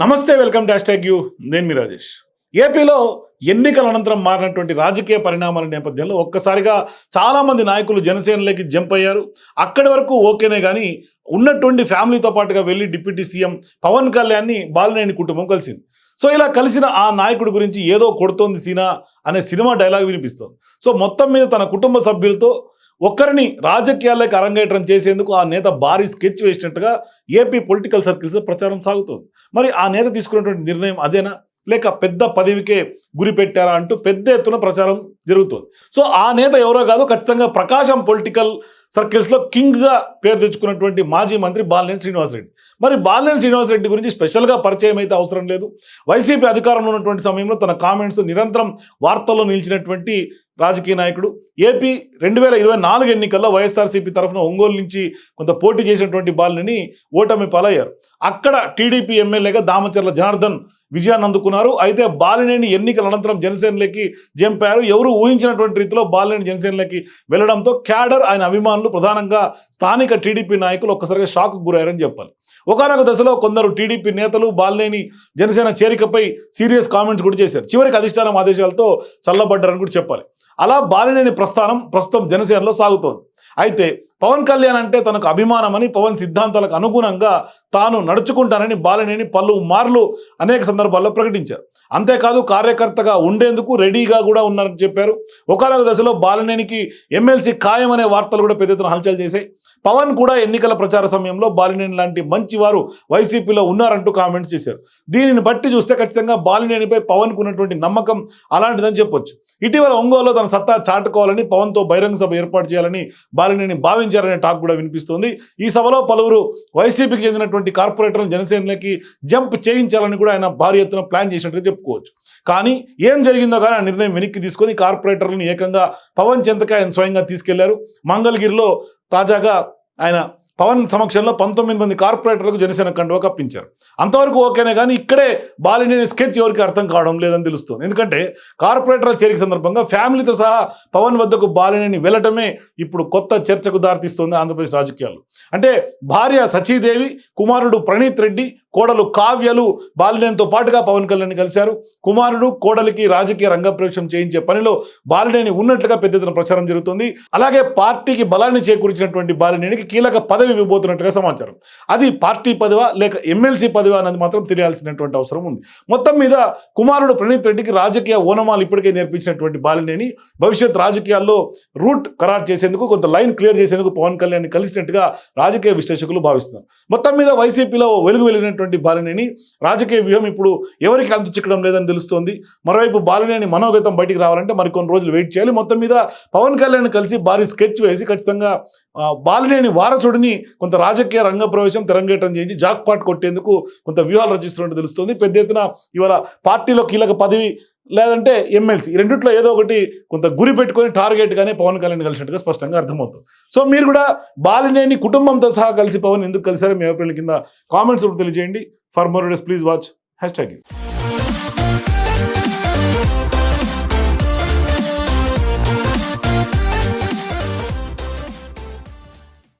నమస్తే welcome dash tag you. నేను మీ రాజేష్. ఏపీలో ఎన్నికల అనంతరం మారినటువంటి రాజకీయ పరిణామాల నేపథ్యంలో ఒక్కసారిగా చాలామంది నాయకులు జనసేనలోకి జంప్ అయ్యారు. అక్కడి వరకు ఓకేనే కానీ ఉన్నటువంటి ఫ్యామిలీతో పాటుగా వెళ్ళి డిప్యూటీ సీఎం పవన్ కళ్యాణ్ని బాలినేని కుటుంబం కలిసింది. సో ఇలా కలిసిన ఆ నాయకుడి గురించి ఏదో కొడుతోంది సీనా అనే సినిమా డైలాగ్ వినిపిస్తోంది. సో మొత్తం మీద తన కుటుంబ సభ్యులతో ఒక్కరిని రాజకీయాల్లోకి అరంగేట్రం చేసేందుకు ఆ నేత భారీ స్కెచ్ వేసినట్టుగా ఏపీ పొలిటికల్ సర్కిల్స్లో ప్రచారం సాగుతోంది. మరి ఆ నేత తీసుకున్నటువంటి నిర్ణయం అదేనా? లేక పెద్ద పదవికే గురి పెట్టారా అంటూ పెద్ద ఎత్తున ప్రచారం జరుగుతుంది. సో ఆ నేత ఎవరో కాదు ఖచ్చితంగా ప్రకాశం పొలిటికల్ సర్కిల్స్లో కింగ్గా పేరు తెచ్చుకున్నటువంటి మాజీ మంత్రి బాలినేని శ్రీనివాసరెడ్డి. మరి బాలినేని శ్రీనివాసరెడ్డి గురించి స్పెషల్గా పరిచయం అయితే అవసరం లేదు. వైసీపీ అధికారంలో ఉన్నటువంటి సమయంలో తన కామెంట్స్ నిరంతరం వార్తల్లో నిలిచినటువంటి రాజకీయ నాయకుడు ఏపీ రెండు వేల ఇరవై నాలుగు ఎన్నికల్లో వైఎస్ఆర్సీపీ తరఫున ఒంగోలు నుంచి కొంత పోటీ చేసినటువంటి బాలుని ఓటమి పాలయ్యారు. అక్కడ టీడీపీ ఎమ్మెల్యేగా దామచర్ల జనార్దన్ విజయాన్ని అందుకున్నారు అయితే బాలినేని ఎన్నికల అనంతరం జనసేనలోకి జంపారు. ఎవరు ఊహించినటువంటి రీతిలో బాలినేని జనసేనలోకి వెళ్ళడంతో క్యాడర్ ఆయన అభిమానులు ప్రధానంగా స్థానిక టీడీపీ నాయకులు ఒక్కసారిగా షాక్ గురయ్యారని చెప్పాలి. ఒకనొక దశలో కొందరు టీడీపీ నేతలు బాలినేని జనసేన చేరికపై సీరియస్ కామెంట్స్ కూడా చేశారు. చివరికి అధిష్టానం ఆదేశాలతో చల్లబడ్డారని కూడా చెప్పాలి. అలా బాలినేని ప్రస్థానం ప్రస్తుతం జనసేనలో సాగుతోంది. అయితే పవన్ కళ్యాణ్ అంటే తనకు అభిమానమని పవన్ సిద్ధాంతాలకు అనుగుణంగా తాను నడుచుకుంటానని బాలినేని పలు మార్లు అనేక సందర్భాల్లో ప్రకటించారు. అంతేకాదు కార్యకర్తగా ఉండేందుకు రెడీగా కూడా ఉన్నారని చెప్పారు. ఒకనొక దశలో బాలినేనికి ఎమ్మెల్సీ ఖాయం అనే వార్తలు కూడా పెద్ద ఎత్తున హల్చల్ చేశాయి. పవన్ కూడా ఎన్నికల ప్రచార సమయంలో బాలినేని లాంటి మంచి వారు వైసీపీలో ఉన్నారంటూ కామెంట్స్ చేశారు. దీనిని బట్టి చూస్తే ఖచ్చితంగా బాలినేనిపై పవన్కు ఉన్నటువంటి నమ్మకం అలాంటిదని చెప్పొచ్చు. ఇటీవల ఒంగోలులో తన సత్తా చాటుకోవాలని పవన్తో బహిరంగ సభ ఏర్పాటు చేయాలని బాలినేని ఆహ్వానించారనే టాక్ కూడా వినిపిస్తోంది. ఈ సభలో పలువురు వైసీపీకి చెందినటువంటి కార్పొరేటర్లు జనసేనలకి జంప్ చేయించాలని కూడా ఆయన భారీ ఎత్తున ప్లాన్ చేసినట్టుగా చెప్పుకోవచ్చు. కానీ ఏం జరిగిందో కానీ ఆ నిర్ణయం వెనక్కి తీసుకొని కార్పొరేటర్లను ఏకంగా పవన్ చెంతకి ఆయన స్వయంగా తీసుకెళ్ళారు. మంగళగిరిలో తాజాగా ఆయన పవన్ సమక్షంలో పంతొమ్మిది మంది కార్పొరేటర్లకు జనసేన కండువా కప్పించారు. అంతవరకు ఓకేనే కానీ ఇక్కడే బాలినేని స్కెచ్ ఎవరికి అర్థం కావడం లేదని తెలుస్తుంది. ఎందుకంటే కార్పొరేటర్ల చేరిక సందర్భంగా ఫ్యామిలీతో సహా పవన్ వద్దకు బాలినేని వెళ్ళటమే ఇప్పుడు కొత్త చర్చకు దారితీస్తుంది ఆంధ్రప్రదేశ్ రాజకీయాలు అంటే భార్య సచీదేవి కుమారుడు ప్రణీత్ రెడ్డి కోడలు కావ్యలు బాలినేనితో పాటుగా పవన్ కళ్యాణ్ కలిశారు. కుమారుడు కోడలికి రాజకీయ రంగప్రవేశం చేయించే పనిలో బాలినేని ఉన్నట్లుగా పెద్ద ఎత్తున ప్రచారం జరుగుతుంది. అలాగే పార్టీకి బలాన్ని చేకూర్చినటువంటి బాలినేనికి కీలక పదవి ఇవ్వబోతున్నట్టుగా సమాచారం. అది పార్టీ పదవా లేక ఎమ్మెల్సీ పదవా అన్నది మాత్రం తెలియాల్సినటువంటి అవసరం ఉంది. మొత్తం మీద కుమారుడు ప్రణీత్ రెడ్డికి రాజకీయ ఓనమాలు ఇప్పటికే నేర్పించినటువంటి బాలినేని భవిష్యత్ రాజకీయాల్లో రూట్ ఖరారు చేసేందుకు కొంత లైన్ క్లియర్ చేసేందుకు పవన్ కళ్యాణ్ కలిసినట్టుగా రాజకీయ విశ్లేషకులు భావిస్తున్నారు. మొత్తం మీద వైసీపీలో వెలుగు వెలిగినటువంటి బాలినేని రాజకీయ వ్యూహం ఇప్పుడు ఎవరికి అంతు చిక్కడం లేదని తెలుస్తోంది. మరోవైపు బాలినేని మనోగతం బయటికి రావాలంటే మరికొన్ని రోజులు వెయిట్ చేయాలి. మొత్తం మీద పవన్ కళ్యాణ్ కలిసి భారీ స్కెచ్ వేసి ఖచ్చితంగా బాలినేని వారసుడిని కొంత రాజకీయ రంగ ప్రవేశం తెరంగేటం చేసి జాక్ పాట్ కొట్టేందుకు కొంత వ్యూహాలు రచిస్తున్నట్టు తెలుస్తోంది. పెద్ద ఎత్తున ఇవాళ పార్టీలో కీలక పదవి లేదంటే ఎమ్మెల్సీ. రెండిట్లో ఏదో ఒకటి కొంత గురి పెట్టుకొని టార్గెట్గానే పవన్ కళ్యాణ్ కలిసినట్టుగా స్పష్టంగా అర్థమవుతుంది. సో మీరు కూడా బాలినేని కుటుంబంతో సహా కలిసి పవన్ ఎందుకు కలిసారో మీ అభిప్రాయం కింద కామెంట్స్ తెలియజేయండి. For more days please watch hash tag